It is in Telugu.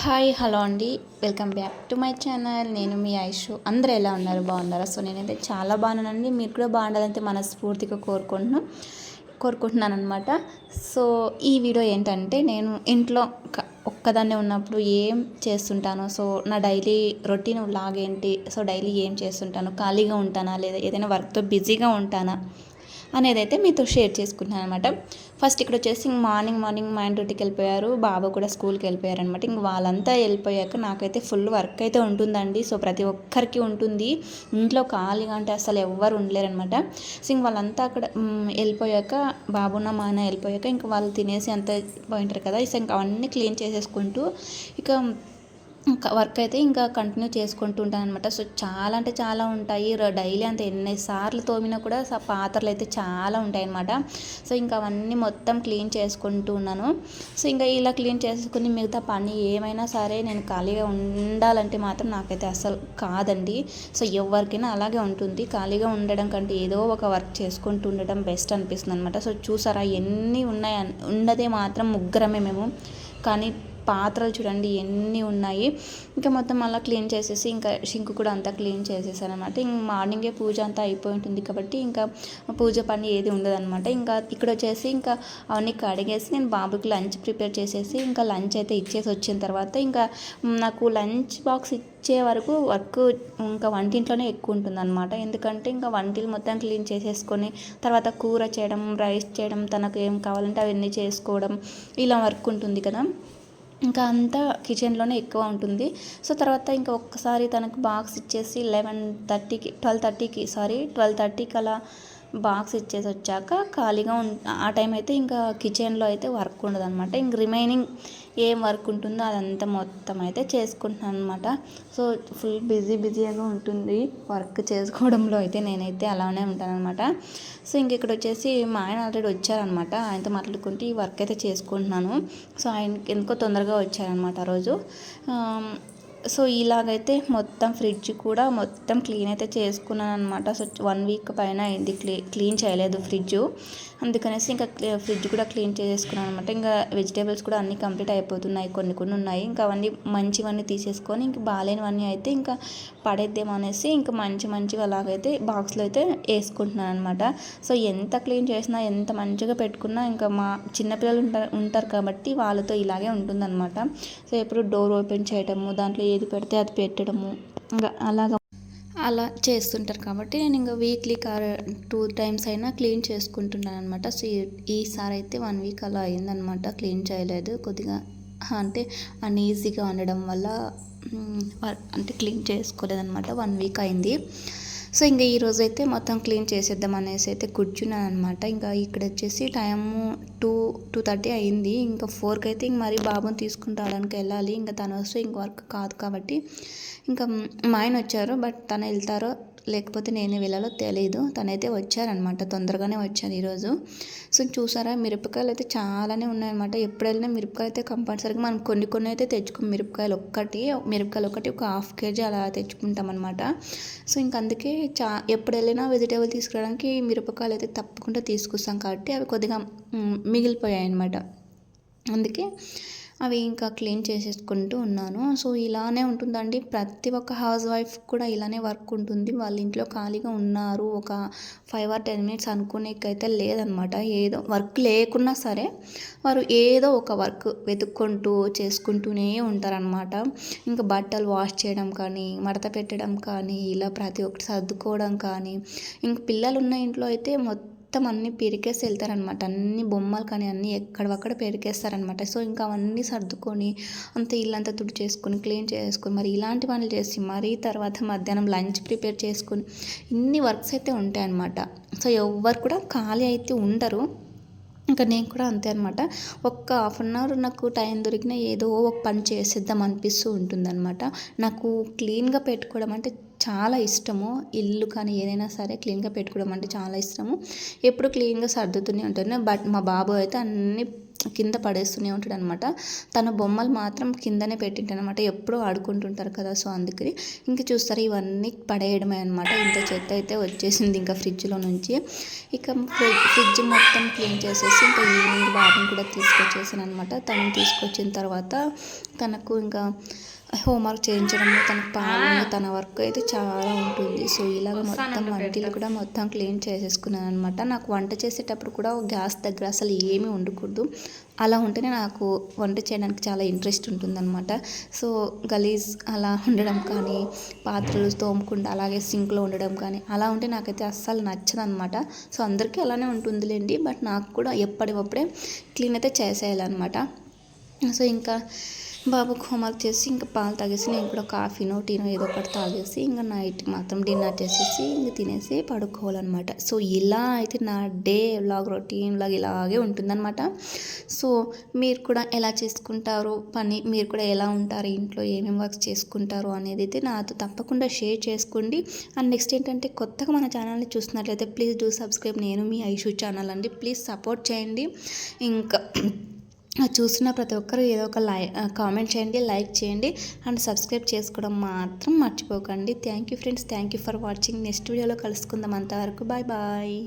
హాయ్ హలో అండి. Welcome back to my channel. నేను మీ ఐషు. అందరూ ఎలా ఉన్నారు? బాగున్నారా? సో నేనైతే చాలా బాగున్నానండి. మీరు కూడా బాగుండాలంటే మనస్ఫూర్తిగా కోరుకుంటున్నాను కోరుకుంటున్నాను అనమాట సో ఈ వీడియో ఏంటంటే నేను ఇంట్లో ఒక్కదాన్నే ఉన్నప్పుడు ఏం చేస్తుంటాను సో నా డైలీ రొటీన్ లాగ్ ఏంటి సో డైలీ ఏం చేస్తుంటాను? ఖాళీగా ఉంటానా? లేదా ఏదైనా వర్క్తో బిజీగా ఉంటానా? అనేది అయితే మీతో షేర్ చేసుకుంటున్నాను అనమాట ఫస్ట్ ఇక్కడ వచ్చేసి ఇంక మార్నింగ్ మార్నింగ్ మా ఇంటికి వెళ్ళిపోయారు. బాబు కూడా స్కూల్కి వెళ్ళిపోయారు అనమాట ఇంక వాళ్ళంతా వెళ్ళిపోయాక నాకైతే ఫుల్ వర్క్ అయితే ఉంటుందండి. సో ప్రతి ఒక్కరికి ఉంటుంది. ఇంట్లో ఖాళీగా అంటే అసలు ఎవ్వరు ఉండలేరు అనమాట సో ఇంక వాళ్ళంతా అక్కడ వెళ్ళిపోయాక బాబున్న మా ఆయన వెళ్ళిపోయాక ఇంకా వాళ్ళు తినేసి అంత పోయింటారు కదా. సో ఇంకా అవన్నీ క్లీన్ చేసేసుకుంటూ ఇక ఇంకా వర్క్ అయితే ఇంకా కంటిన్యూ చేసుకుంటూ ఉంటాను అనమాట సో చాలా అంటే చాలా ఉంటాయి. డైలీ అంత ఎన్నిసార్లు తోమినా కూడా పాత్రలు అయితే చాలా ఉంటాయి అనమాట సో ఇంకా అవన్నీ మొత్తం క్లీన్ చేసుకుంటూ ఉన్నాను. సో ఇంకా ఇలా క్లీన్ చేసుకుని మిగతా పని ఏమైనా సరే నేను ఖాళీగా ఉండాలంటే మాత్రం నాకైతే అసలు కాదండి. సో ఎవరికైనా అలాగే ఉంటుంది. ఖాళీగా ఉండడం కంటే ఏదో ఒక వర్క్ చేసుకుంటూ ఉండడం బెస్ట్ అనిపిస్తుంది అనమాట సో చూసారా ఎన్ని ఉన్నాయి అన్- ఉన్నదే మాత్రం ముగ్గురమే మేము. కానీ పాత్రలు చూడండి ఎన్ని ఉన్నాయి. ఇంకా మొత్తం అలా క్లీన్ చేసేసి ఇంకా షింకు కూడా అంతా క్లీన్ చేసేసాను అనమాట ఇంక మార్నింగే పూజ అంతా అయిపోయి ఉంటుంది కాబట్టి ఇంకా పూజ పని ఏది ఉండదన్నమాట ఇంకా ఇక్కడ వచ్చేసి ఇంకా అవన్నీ కడిగేసి నేను బాబుకి లంచ్ ప్రిపేర్ చేసేసి ఇంకా లంచ్ అయితే ఇచ్చేసి వచ్చిన తర్వాత ఇంకా నాకు లంచ్ బాక్స్ ఇచ్చే వరకు వర్క్ ఇంకా వంటింట్లోనే ఎక్కువ ఉంటుంది అనమాట ఎందుకంటే ఇంకా వంటిలు మొత్తం క్లీన్ చేసేసుకొని తర్వాత కూర చేయడం రైస్ చేయడం తనకు ఏం కావాలంటే అవన్నీ చేసుకోవడం ఇలా వర్క్ ఉంటుంది కదా. ఇంకా అంతా కిచెన్లోనే ఎక్కువ ఉంటుంది. సో తర్వాత ఇంకా ఒక్కసారి తనకు బాక్స్ ఇచ్చేసి లెవెన్ థర్టీకి ట్వెల్వ్ థర్టీకి సారీ ట్వెల్వ్ థర్టీకి అలా బాక్స్ ఇచ్చేసి వచ్చాక ఖాళీగా ఉం ఆ టైం అయితే ఇంకా కిచెన్లో అయితే వర్క్ ఉండదు అనమాట ఇంక రిమైనింగ్ ఏం వర్క్ ఉంటుందో అదంతా మొత్తం అయితే చేసుకుంటున్నాను అనమాట సో ఫుల్ బిజీ బిజీగా ఉంటుంది వర్క్ చేసుకోవడంలో అయితే నేనైతే అలానే ఉంటాను అనమాట సో ఇంక ఇక్కడ వచ్చేసి మా ఆయన ఆల్రెడీ వచ్చారనమాట ఆయనతో మాట్లాడుకుంటే ఈ వర్క్ అయితే చేసుకుంటున్నాను. సో ఆయన ఎందుకో తొందరగా వచ్చారనమాట ఆ రోజు. సో ఇలాగైతే మొత్తం ఫ్రిడ్జ్ కూడా మొత్తం క్లీన్ అయితే చేసుకున్నాను అనమాట సో వన్ వీక్ పైన అయింది క్లీ క్లీన్ చేయలేదు ఫ్రిడ్జ్. అందుకనేసి ఇంకా ఫ్రిడ్జ్ కూడా క్లీన్ చేసేసుకున్నాను అనమాట ఇంకా వెజిటేబుల్స్ కూడా అన్నీ కంప్లీట్ అయిపోతున్నాయి కొన్ని కొన్ని ఉన్నాయి. ఇంకా అవన్నీ మంచివన్నీ తీసేసుకొని ఇంకా బాగాలేనివన్నీ అయితే ఇంకా పడేద్దాం అనేసి ఇంకా మంచి మంచిగా అలాగైతే బాక్స్లో అయితే వేసుకుంటున్నాను అనమాట సో ఎంత క్లీన్ చేసినా ఎంత మంచిగా పెట్టుకున్నా ఇంకా మా చిన్నపిల్లలు ఉంటారు ఉంటారు కాబట్టి వాళ్ళతో ఇలాగే ఉంటుందన్నమాట. సో ఎప్పుడు డోర్ ఓపెన్ చేయడము దాంట్లో ఏది పెడితే అది పెట్టడము ఇంకా అలాగ అలా చేస్తుంటారు కాబట్టి నేను ఇంకా వీక్లీ కార్ టూ టైమ్స్ అయినా క్లీన్ చేసుకుంటున్నాను అనమాట సో ఈ- ఈసారి అయితే వన్ వీక్ అలా అయిందనమాట క్లీన్ చేయలేదు. కొద్దిగా అంటే అన్ఈజీగా ఉండడం వల్ల అంటే క్లీన్ చేసుకోలేదనమాట వన్ వీక్ అయింది. సో ఇంకా ఈ అయితే మొత్తం క్లీన్ చేసేద్దాం అనేసి అయితే కూర్చున్నాను అనమాట ఇంకా ఇక్కడ వచ్చేసి టైము టూ టూ థర్టీ అయింది. ఇంకా ఫోర్కి అయితే ఇంక మరి బాబుని తీసుకుని రావడానికి వెళ్ళాలి. ఇంకా తను వస్తే ఇంక వర్క్ కాదు కాబట్టి ఇంకా మా ఆయన వచ్చారు. బట్ తను వెళ్తారో లేకపోతే నేనే వెళ్ళాలో తెలియదు తనైతే వచ్చారనమాట తొందరగానే వచ్చారు ఈరోజు. సో చూసారా? మిరపకాయలు అయితే చాలానే ఉన్నాయన్నమాట. ఎప్పుడు వెళ్ళినా మిరపకాయలు అయితే కంపల్సరీగా మనం కొన్ని కొన్ని అయితే తెచ్చుకో. మిరపకాయలు ఒక్కటి మిరపకాయలు ఒకటి ఒక హాఫ్ కేజీ అలా తెచ్చుకుంటాం అనమాట సో ఇంక అందుకే చా ఎప్పుడు వెళ్ళినా వెజిటేబుల్ తీసుకురావడానికి మిరపకాయలు అయితే తప్పకుండా తీసుకొస్తాం. కాబట్టి అవి కొద్దిగా మిగిలిపోయాయి అనమాట అందుకే అవి ఇంకా క్లీన్ చేసేసుకుంటూ ఉన్నాను. సో ఇలానే ఉంటుందండి. ప్రతి ఒక్క హౌస్ వైఫ్ కూడా ఇలానే వర్క్ ఉంటుంది. వాళ్ళ ఇంట్లో ఖాళీగా ఉన్నారు. ఒక ఫైవ్ ఆర్ టెన్ మినిట్స్ అనుకునేకైతే లేదనమాట. ఏదో వర్క్ లేకున్నా సరే వారు ఏదో ఒక వర్క్ వెతుక్కుంటూ చేసుకుంటూనే ఉంటారనమాట. ఇంకా బట్టలు వాష్ చేయడం కానీ మడత పెట్టడం కానీ ఇలా ప్రతి ఒక్కటి సర్దుకోవడం కానీ ఇంక పిల్లలు ఉన్న ఇంట్లో అయితే మొత్తం మొత్తం అన్నీ పెరికేసి వెళ్తారనమాట అన్ని బొమ్మలు కానీ అన్నీ ఎక్కడవక్కడ పెరికేస్తారనమాట సో ఇంకా అవన్నీ సర్దుకొని అంత ఇల్లంతా తుడిచేసుకొని క్లీన్ చేసుకొని మరి ఇలాంటి పనులు చేసి మరీ తర్వాత మధ్యాహ్నం లంచ్ ప్రిపేర్ చేసుకొని ఇన్ని వర్క్స్ అయితే ఉంటాయన్నమాట. సో ఎవ్వరు కూడా ఖాళీ అయితే ఉండరు. ఇంకా నేను కూడా అంతే అనమాట ఒక్క హాఫ్ అన్ అవర్ నాకు టైం దొరికినా ఏదో ఒక పని చేసేద్దాం అనిపిస్తూ ఉంటుందన్నమాట. నాకు క్లీన్గా పెట్టుకోవడం అంటే చాలా ఇష్టము. ఇల్లు కానీ ఏదైనా సరే క్లీన్గా పెట్టుకోవడం అంటే చాలా ఇష్టము. ఎప్పుడు క్లీన్గా సర్దుతూనే ఉంటాను. బట్ మా బాబు అయితే అన్ని కింద పడేస్తూనే ఉంటాడు అనమాట తన బొమ్మలు మాత్రం కిందనే పెట్టింటాడు అనమాట ఎప్పుడూ ఆడుకుంటుంటారు కదా సో అందుకని ఇంక చూస్తారు ఇవన్నీ పడేయడమే అనమాట. ఇంత చెత్త అయితే వచ్చేసింది ఇంకా ఫ్రిడ్జ్లో నుంచి. ఇక ఫ్రిడ్జ్ మొత్తం క్లీన్ చేసేసి ఇంకా ఈవినింగ్ బాబుని కూడా తీసుకొచ్చేసాను అనమాట తను తీసుకొచ్చిన తర్వాత తనకు ఇంకా హోంవర్క్ చేయించడం తన పాలు తన వర్క్ అయితే చాలా ఉంటుంది. సో ఇలాగ మొత్తం వంటలు కూడా మొత్తం క్లీన్ చేసేసుకున్నాను అనమాట నాకు వంట చేసేటప్పుడు కూడా గ్యాస్ దగ్గర అసలు ఏమీ ఉండకూడదు అలా ఉంటేనే నాకు వంట చేయడానికి చాలా ఇంట్రెస్ట్ ఉంటుందన్నమాట. సో గలీజ్ అలా ఉండడం కానీ పాత్రలు తోమకుండా అలాగే సింక్లో ఉండడం కానీ అలా ఉంటే నాకైతే అస్సలు నచ్చదు అనమాట సో అందరికీ అలానే ఉంటుందిలేండి. బట్ నాకు కూడా ఎప్పటికప్పుడే క్లీన్ అయితే చేసేయాలన్నమాట. సో ఇంకా బాబుకి హోంవర్క్ చేసి ఇంకా పాలు తాగేసి నేను కూడా కాఫీనో టీనో ఏదో ఒకటి తాగేసి ఇంకా నైట్ మాత్రం డిన్నర్ చేసేసి ఇంక తినేసి పడుకోవాలన్నమాట. సో ఇలా అయితే నా డే వ్లాగ్ రొటీన్ వ్లాగ్ ఇలాగే ఉంటుందన్నమాట. సో మీరు కూడా ఎలా చేసుకుంటారు? పని మీరు కూడా ఎలా ఉంటారు? ఇంట్లో ఏమేమి వర్క్ చేసుకుంటారు? అనేది అయితే నాతో తప్పకుండా షేర్ చేసుకోండి. అండ్ నెక్స్ట్ ఏంటంటే కొత్తగా మన ఛానల్ని చూస్తున్నట్లయితే ప్లీజ్ డూ సబ్స్క్రైబ్. నేను మీ ఐషు ఛానల్ అండి. ప్లీజ్ సపోర్ట్ చేయండి. ఇంకా చూసిన ప్రతి ఒక్కరు ఏదో ఒక లై కామెంట్ చేయండి లైక్ చేయండి అండ్ సబ్స్క్రైబ్ చేసుకోవడం మాత్రం మర్చిపోకండి. Thank you friends thank you for watching next వీడియోలో కలుసుకుందాం అంతవరకు. Bye bye